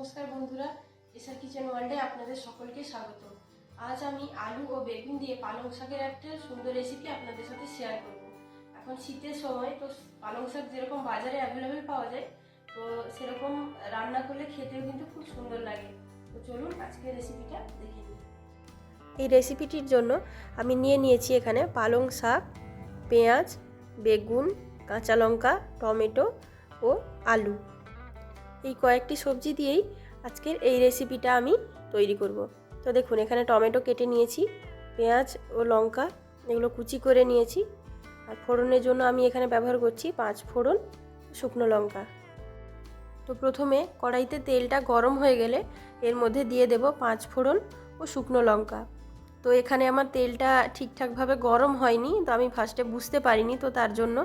নমস্কার বন্ধুরা, SR kitchen ওয়ার্ল্ডে আপনাদের সকলকে স্বাগত। আজ আমি আলু ও বেগুন দিয়ে পালং শাকের একটা সুন্দর রেসিপি আপনাদের সাথে শেয়ার করব। এখন শীতের সময়, তো পালং শাক যেরকম বাজারে অ্যাভেলেবেল পাওয়া যায়, তো সেরকম রান্না করলে খেতেও কিন্তু খুব সুন্দর লাগে। তো চলুন আজকে রেসিপিটা দেখে নিই। এই রেসিপিটির জন্য আমি নিয়ে নিয়েছি এখানে পালং শাক, পেঁয়াজ, বেগুন, কাঁচা লঙ্কা, টমেটো ও আলু। এই কয়েকটি সবজি দিয়েই আজকের এই রেসিপিটা আমি তৈরি করব। তো দেখুন, এখানে টমেটো কেটে নিয়েছি, পেঁয়াজ ও লঙ্কা এগুলো কুচি করে নিয়েছি। আর ফোড়নের জন্য আমি এখানে ব্যবহার করছি পাঁচ ফোড়ন শুকনো লঙ্কা। তো প্রথমে কড়াইতে তেলটা গরম হয়ে গেলে এর মধ্যে দিয়ে দেব পাঁচ ফোড়ন ও শুকনো লঙ্কা। তো এখানে আমার তেলটা ঠিকঠাকভাবে গরম হয়নি, তো আমি ফার্স্টে বুঝতে পারিনি, তো তার জন্য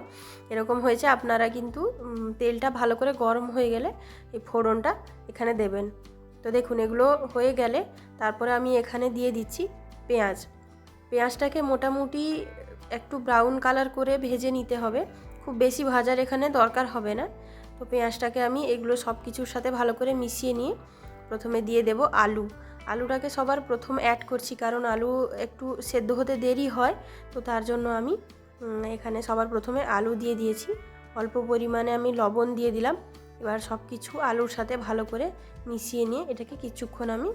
এরকম হয়েছে। আপনারা কিন্তু তেলটা ভালো করে গরম হয়ে গেলে এই ফোড়নটা এখানে দেবেন। তো দেখুন, এগুলো হয়ে গেলে তারপরে আমি এখানে দিয়ে দিচ্ছি পেঁয়াজ। পেঁয়াজটাকে মোটামুটি একটু ব্রাউন কালার করে ভেজে নিতে হবে। খুব বেশি ভাজার এখানে দরকার হবে না। তো পেঁয়াজটাকে আমি এগুলো সব কিছুর সাথে ভালো করে মিশিয়ে নিয়ে প্রথমে দিয়ে দেব আলু। আলুটাকে সবার প্রথম অ্যাড করছি, কারণ আলু একটু সেদ্ধ হতে দেরি হয়, তো তার জন্য আমি এখানে সবার প্রথমে আলু দিয়ে দিয়েছি। অল্প পরিমাণে আমি লবণ দিয়ে দিলাম। এবার সব কিছু আলুর সাথে ভালো করে মিশিয়ে নিয়ে এটাকে কিছুক্ষণ আমি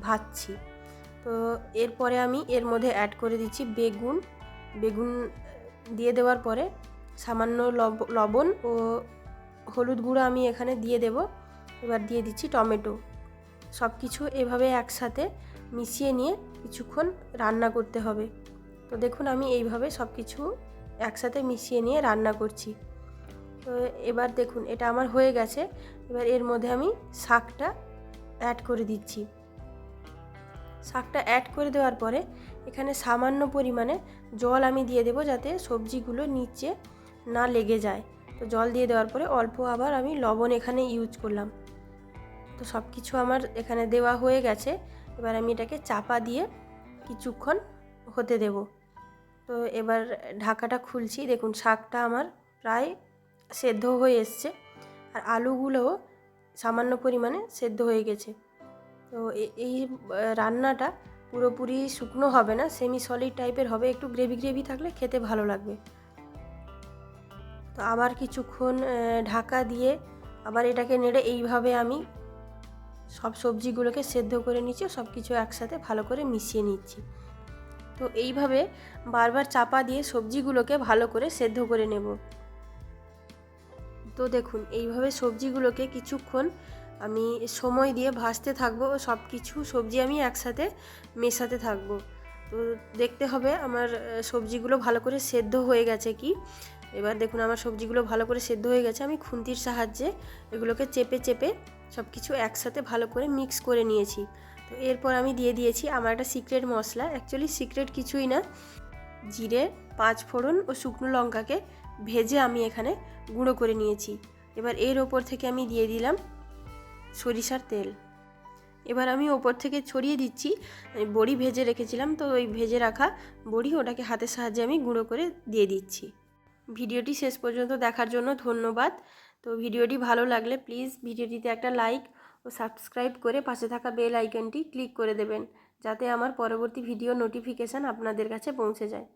ভাজছি। তো এরপরে আমি এর মধ্যে অ্যাড করে দিচ্ছি বেগুন। বেগুন দিয়ে দেওয়ার পরে সামান্য লব- লবণ ও হলুদ গুঁড়ো আমি এখানে দিয়ে দেব। এবার দিয়ে দিচ্ছি টমেটো। সব কিছু এভাবে একসাথে মিশিয়ে নিয়ে কিছুক্ষণ রান্না করতে হবে। তো দেখুন, আমি এইভাবে সব কিছু একসাথে মিশিয়ে নিয়ে রান্না করছি। তো এবার দেখুন, এটা আমার হয়ে গেছে। এবার এর মধ্যে আমি শাকটা অ্যাড করে দিচ্ছি। শাকটা অ্যাড করে দেওয়ার পরে এখানে সামান্য পরিমাণে জল আমি দিয়ে দেবো যাতে সবজিগুলো নিচে না লেগে যায়। তো জল দিয়ে দেওয়ার পরে অল্প আবার আমি লবণ এখানে ইউজ করলাম। তো সব কিছু আমার এখানে দেওয়া হয়ে গেছে। এবার আমি এটাকে চাপা দিয়ে কিছুক্ষণ হতে দেব। তো এবার ঢাকাটা খুলছি। দেখুন, শাকটা আমার প্রায় সেদ্ধ হয়ে এসছে আর আলুগুলোও সামান্য পরিমাণে সেদ্ধ হয়ে গেছে। তো এই রান্নাটা পুরোপুরি শুকনো হবে না সেমি সলিড টাইপের হবে। একটু গ্রেভি গ্রেভি থাকলে খেতে ভালো লাগবে। তো আবার কিছুক্ষণ ঢাকা দিয়ে আবার এটাকে নেড়ে এইভাবে আমি সব সবজিগুলোকে সেদ্ধ করে নিচ্ছি সব কিছু একসাথে ভালো করে মিশিয়ে নিচ্ছি। তো এইভাবে বারবার চাপা দিয়ে সবজিগুলোকে ভালো করে সেদ্ধ করে নেব। তো দেখুন, এইভাবে সবজিগুলোকে কিছুক্ষণ আমি সময় দিয়ে ভাজতে থাকব ও সব কিছু সবজি আমি একসাথে মেশাতে থাকব। তো দেখতে হবে আমার সবজিগুলো ভালো করে সেদ্ধ হয়ে গেছে কি? এবার দেখুন আমার সবজিগুলো ভালো করে সেদ্ধ হয়ে গেছে। আমি খুন্তির সাহায্যে এগুলোকে চেপে চেপে সব কিছু একসাথে ভালো করে মিক্স করে নিয়েছি। তো এরপর আমি দিয়ে দিয়েছি আমার একটা সিক্রেট মশলা। অ্যাকচুয়ালি সিক্রেট কিছুই না। জিরে, পাঁচ ফোড়ন ও শুকনো লঙ্কাকে ভেজে আমি এখানে গুঁড়ো করে নিয়েছি। এবার এর ওপর থেকে আমি দিয়ে দিলাম সরিষার তেল। এবার আমি ওপর থেকে ছড়িয়ে দিচ্ছি। বড়ি ভেজে রেখেছিলাম, তো ওই ভেজে রাখা বড়ি ওটাকে হাতের সাহায্যে আমি গুঁড়ো করে দিয়ে দিচ্ছি। ভিডিওটি শেষ পর্যন্ত দেখার জন্য ধন্যবাদ। তো ভিডিওটি ভালো লাগলে প্লিজ ভিডিওটিতে একটা লাইক ও সাবস্ক্রাইব করে পাশে থাকা বেল আইকনটি ক্লিক করে দেবেন, যাতে আমার পরবর্তী ভিডিও নোটিফিকেশান আপনাদের কাছে পৌঁছে যায়।